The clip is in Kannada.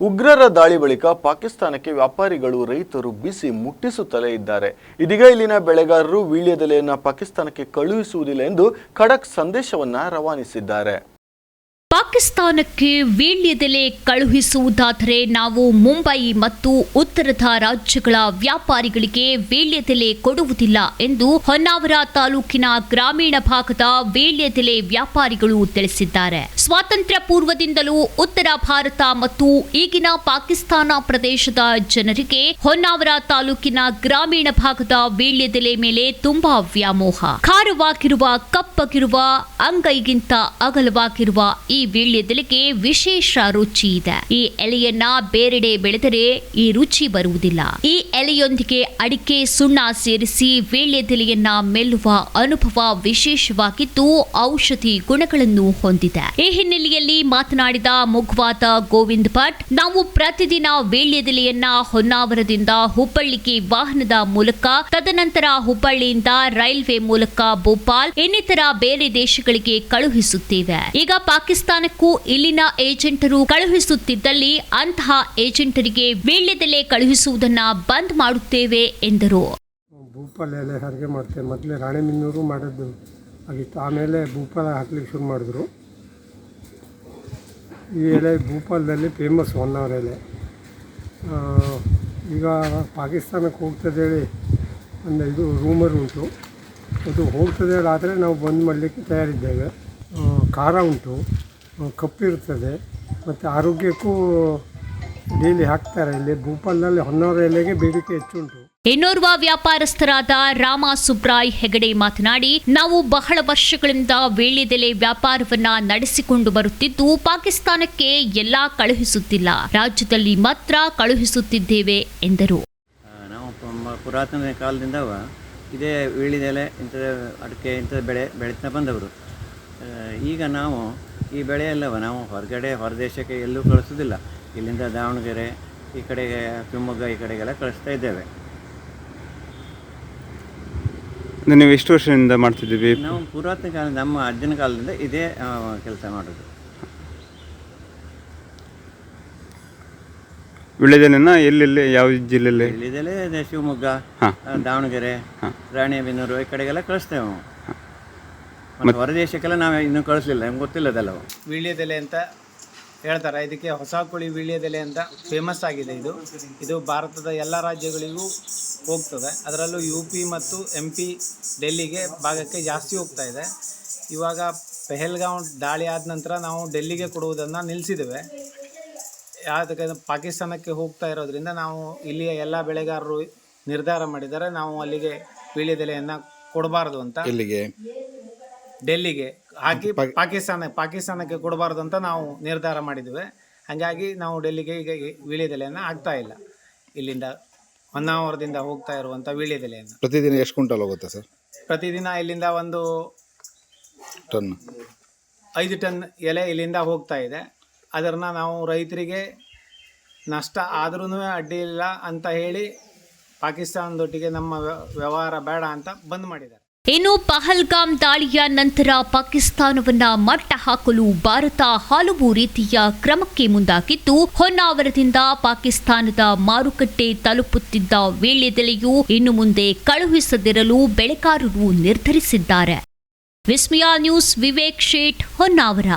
ಉಗ್ರರ ದಾಳಿ ಬಳಿಕ ಪಾಕಿಸ್ತಾನಕ್ಕೆ ವ್ಯಾಪಾರಿಗಳು, ರೈತರು ಬಿಸಿ ಮುಟ್ಟಿಸುತ್ತಲೇ ಇದ್ದಾರೆ. ಇದೀಗ ಇಲ್ಲಿನ ಬೆಳೆಗಾರರು ವೀಳ್ಯದೆಲೆಯನ್ನು ಪಾಕಿಸ್ತಾನಕ್ಕೆ ಕಳುಹಿಸುವುದಿಲ್ಲ ಎಂದು ಖಡಕ್ ಸಂದೇಶವನ್ನ ರವಾನಿಸಿದ್ದಾರೆ. ಪಾಕಿಸ್ತಾನಕ್ಕೆ ವೀಳ್ಯದೆಲೆ ಕಳುಹಿಸುವುದಾದರೆ ನಾವು ಮುಂಬೈ ಮತ್ತು ಉತ್ತರದ ರಾಜ್ಯಗಳ ವ್ಯಾಪಾರಿಗಳಿಗೆ ವೀಳ್ಯದೆಲೆ ಕೊಡುವುದಿಲ್ಲ ಎಂದು ಹೊನ್ನಾವರ ತಾಲೂಕಿನ ಗ್ರಾಮೀಣ ಭಾಗದ ವೀಳ್ಯದೆಲೆ ವ್ಯಾಪಾರಿಗಳು ತಿಳಿಸಿದ್ದಾರೆ. ಸ್ವಾತಂತ್ರ್ಯ ಪೂರ್ವದಿಂದಲೂ ಉತ್ತರ ಭಾರತ ಮತ್ತು ಈಗಿನ ಪಾಕಿಸ್ತಾನ ಪ್ರದೇಶದ ಜನರಿಗೆ ಹೊನ್ನಾವರ ತಾಲೂಕಿನ ಗ್ರಾಮೀಣ ಭಾಗದ ವೀಳ್ಯದೆಲೆ ಮೇಲೆ ತುಂಬಾ ವ್ಯಾಮೋಹ. ಖಾರವಾಗಿರುವ, ಕಪ್ಪಗಿರುವ, ಅಂಗೈಗಿಂತ ಅಗಲವಾಗಿರುವ ಈ ವೀಳ್ಯದೆಲೆಗೆ ವಿಶೇಷ ರುಚಿ ಇದೆ. ಈ ಎಲೆಯನ್ನ ಬೇರೆಡೆ ಬೆಳೆದರೆ ಈ ರುಚಿ ಬರುವುದಿಲ್ಲ. ಈ ಎಲೆಯೊಂದಿಗೆ ಅಡಿಕೆ, ಸುಣ್ಣ ಸೇರಿಸಿ ವೀಳ್ಯದೆಲೆಯನ್ನ ಮೆಲ್ಲುವ ಅನುಭವ ವಿಶೇಷವಾಗಿದ್ದು ಔಷಧಿ ಗುಣಗಳನ್ನು ಹೊಂದಿದೆ. ಈ ಹಿನ್ನೆಲೆಯಲ್ಲಿ ಮಾತನಾಡಿದ ಮುಗ್ವಾದ ಗೋವಿಂದ್ ಭಟ್, ನಾವು ಪ್ರತಿದಿನ ವೀಳ್ಯದೆಲೆಯನ್ನ ಹೊನ್ನಾವರದಿಂದ ಹುಬ್ಬಳ್ಳಿಗೆ ವಾಹನದ ಮೂಲಕ, ತದನಂತರ ಹುಬ್ಬಳ್ಳಿಯಿಂದ ರೈಲ್ವೆ ಮೂಲಕ ಭೋಪಾಲ್, ಇನ್ನಿತರ ಬೇರೆ ದೇಶಗಳಿಗೆ ಕಳುಹಿಸುತ್ತೇವೆ. ಈಗ ಪಾಕಿಸ್ತಾನಕ್ಕೂ ಇಲ್ಲಿನ ಏಜೆಂಟರು ಕಳುಹಿಸುತ್ತಿದ್ದಲ್ಲಿ ಅಂತಹ ಏಜೆಂಟರಿಗೆ ವೀಳ್ಯದೆಲೆ ಕಳುಹಿಸುವುದನ್ನ ಬಂದ್ ಮಾಡುತ್ತೇವೆ ಎಂದರು. ಭೂಪಾಲ ಎಲೆ ಮಾಡ್ತೇವೆ ಮೊದಲೇ ರಾಣೆಮಿನ್ನೂರು ಮಾಡೋದು ಆಗಿತ್ತು ಆಮೇಲೆ ಭೂಪಾಲ ಹಾಕ್ಲಿಕ್ಕೆ ಶುರು ಮಾಡಿದ್ರು. ಈ ಎಲೆ ಭೂಪಾಲದಲ್ಲಿ ಫೇಮಸ್ ಒನ್ ಅವರ್ ಎಲೆ. ಈಗ ಪಾಕಿಸ್ತಾನಕ್ಕೆ ಹೋಗ್ತದೆ ಹೇಳಿ ಒಂದು ಇದು ರೂಮರ್ ಉಂಟು. ಅದು ಹೋಗ್ತದೆ ಆದರೆ ನಾವು ಬಂದ್ ಮಾಡಲಿಕ್ಕೆ ತಯಾರಿದ್ದೇವೆ. ಖಾರ ಉಂಟು. ಕಪ್ಪಿರ್ತದೆ ಮತ್ತು ಆರೋಗ್ಯಕ್ಕೂ ಡೈಲಿ ಹಾಕ್ತಾರೆ ಇಲ್ಲಿ. ಭೂಪಾಲ್ನಲ್ಲಿ ಹೊನ್ನಾವರ ಎಲೆಗೆ ಬೇಡಿಕೆ ಹೆಚ್ಚು ಉಂಟು. ಇನ್ನೋರ್ವ ವ್ಯಾಪಾರಸ್ಥರಾದ ರಾಮ ಸುಬ್ರಾಯ್ ಹೆಗಡೆ ಮಾತನಾಡಿ ನಾವು ಬಹಳ ವರ್ಷಗಳಿಂದ ವೀಳ್ಯದೆಲೆ ವ್ಯಾಪಾರವನ್ನ ನಡೆಸಿಕೊಂಡು ಬರುತ್ತಿದ್ದು ಪಾಕಿಸ್ತಾನಕ್ಕೆ ಎಲ್ಲಾ ಕಳುಹಿಸುತ್ತಿಲ್ಲ. ರಾಜ್ಯದಲ್ಲಿ ಮಾತ್ರ ಕಳುಹಿಸುತ್ತಿದ್ದೇವೆ ಎಂದರು. ನಾವು ಪುರಾತನ ಕಾಲದಿಂದ ಇದೇ ವೀಳಿದೆಲೆ ಇಂಥ ಅಡಿಕೆ ಇಂಥ ಬೆಳೆ ಬೆಳೀತಾ ಬಂದವರು. ಈಗ ನಾವು ಈ ಬೆಳೆ ಎಲ್ಲವ ನಾವು ಹೊರಗಡೆ ಹೊರದೇಶಕ್ಕೆ ಎಲ್ಲೂ ಕಳಿಸೋದಿಲ್ಲ. ಇಲ್ಲಿಂದ ದಾವಣಗೆರೆ ಈ ಕಡೆಗೆ ಶಿವಮೊಗ್ಗ ಈ ಕಡೆಗೆಲ್ಲ ಕಳಿಸ್ತಾ ಇದ್ದೇವೆ. ನೀವು ಎಷ್ಟು ವರ್ಷದಿಂದ ಮಾಡ್ತಿದ್ದೀವಿ ನಾವು ಪುರಾತನ ಕಾಲ ನಮ್ಮ ಅಜ್ಜನ ಕಾಲದಿಂದ ಇದೇ ಕೆಲಸ ಮಾಡೋದು. ವಿಳೆದೆಲೆನ ಎಲ್ಲೆಲ್ಲಿ ಯಾವ ಜಿಲ್ಲೆಯಲ್ಲಿ? ಇದೆ ಶಿವಮೊಗ್ಗ ದಾವಣಗೆರೆ ರಾಣಿಬೆನ್ನೂರು ಈ ಕಡೆಗೆಲ್ಲ ಕಳಿಸ್ತೇವೆ ನಾವು. ಮತ್ತು ಹೊರದೇಶಕ್ಕೆಲ್ಲ ನಾವು ಇನ್ನೂ ಕಳಿಸ್ಲಿಲ್ಲ ನಮ್ಗೆ ಗೊತ್ತಿಲ್ಲ ಅದೆಲ್ಲ. ವೀಳ್ಯದೆಲೆ ಅಂತ ಹೇಳ್ತಾರೆ. ಇದಕ್ಕೆ ಹೊಸ ಕುಳಿ ವೀಳ್ಯದೆಲೆ ಅಂತ ಫೇಮಸ್ ಆಗಿದೆ ಇದು. ಇದು ಭಾರತದ ಎಲ್ಲ ರಾಜ್ಯಗಳಿಗೂ ಹೋಗ್ತದೆ. ಅದರಲ್ಲೂ ಯು ಪಿ ಮತ್ತು ಎಂ ಪಿ ಡೆಲ್ಲಿಗೆ ಭಾಗಕ್ಕೆ ಜಾಸ್ತಿ ಹೋಗ್ತಾ ಇದೆ. ಇವಾಗ ಪೆಹಲ್ಗಾಂವ್ ದಾಳಿ ಆದ ನಂತರ ನಾವು ಡೆಲ್ಲಿಗೆ ಕೊಡುವುದನ್ನು ನಿಲ್ಲಿಸಿದ್ದೇವೆ ಯಾವುದಕ್ಕೆ ಪಾಕಿಸ್ತಾನಕ್ಕೆ ಹೋಗ್ತಾ ಇರೋದ್ರಿಂದ ನಾವು ಇಲ್ಲಿಯ ಎಲ್ಲ ಬೆಳೆಗಾರರು ನಿರ್ಧಾರ ಮಾಡಿದ್ದಾರೆ. ನಾವು ಅಲ್ಲಿಗೆ ವೀಳ್ಯದೆಲೆಯನ್ನು ಕೊಡಬಾರ್ದು ಅಂತ. ಇಲ್ಲಿಗೆ ಡೆಲ್ಲಿಗೆ ಹಾಕಿ ಪಾಕಿಸ್ತಾನ ಪಾಕಿಸ್ತಾನಕ್ಕೆ ಕೊಡಬಾರ್ದು ಅಂತ ನಾವು ನಿರ್ಧಾರ ಮಾಡಿದ್ವಿ ಹಾಗಾಗಿ ನಾವು ಡೆಲ್ಲಿಗೆ ಈಗ ಈ ವೀಳ್ಯದೆಲೆಯನ್ನು ಆಗ್ತಾ ಇಲ್ಲ. ಇಲ್ಲಿಂದ ಹೊನ್ನಾವರದಿಂದ ಹೋಗ್ತಾ ಇರುವಂಥ ವೀಳ್ಯದೆಲೆಯನ್ನು. ಪ್ರತಿದಿನ ಎಷ್ಟು ಕ್ವಿಂಟಲ್ ಹೋಗುತ್ತೆ ಸರ್? ಪ್ರತಿದಿನ ಇಲ್ಲಿಂದ ಒಂದು ಟನ್. ಐದು ಟನ್ ಎಲೆ ಇಲ್ಲಿಂದ ಹೋಗ್ತಾ ಇದೆ. ಅದನ್ನು ನಾವು ರೈತರಿಗೆ ನಷ್ಟ ಆದ್ರೂ ಅಡ್ಡಿ ಇಲ್ಲ ಅಂತ ಹೇಳಿ ಪಾಕಿಸ್ತಾನದೊಟ್ಟಿಗೆ ನಮ್ಮ ವ್ಯ- ವ್ಯವಹಾರ ಬೇಡ ಅಂತ ಬಂದ್ ಮಾಡಿದ್ದಾರೆ. ಇನ್ನು ಪಹಲ್ಗಾಮ್ ದಾಳಿಯ ನಂತರ ಪಾಕಿಸ್ತಾನವನ್ನ ಮಟ್ಟ ಹಾಕಲು ಭಾರತ ಹಲವು ರೀತಿಯ ಕ್ರಮಕ್ಕೆ ಮುಂದಾಗಿದ್ದು, ಹೊನ್ನಾವರದಿಂದ ಪಾಕಿಸ್ತಾನದ ಮಾರುಕಟ್ಟೆ ತಲುಪುತ್ತಿದ್ದ ವೇಳೆದೆಲೆಯೂ ಇನ್ನು ಮುಂದೆ ಕಳುಹಿಸದಿರಲು ಬೆಳೆಗಾರರು ನಿರ್ಧರಿಸಿದ್ದಾರೆ. ವಿಸ್ಮಿಯಾ ನ್ಯೂಸ್, ವಿವೇಕ್ ಶೇಟ್, ಹೊನ್ನಾವರ.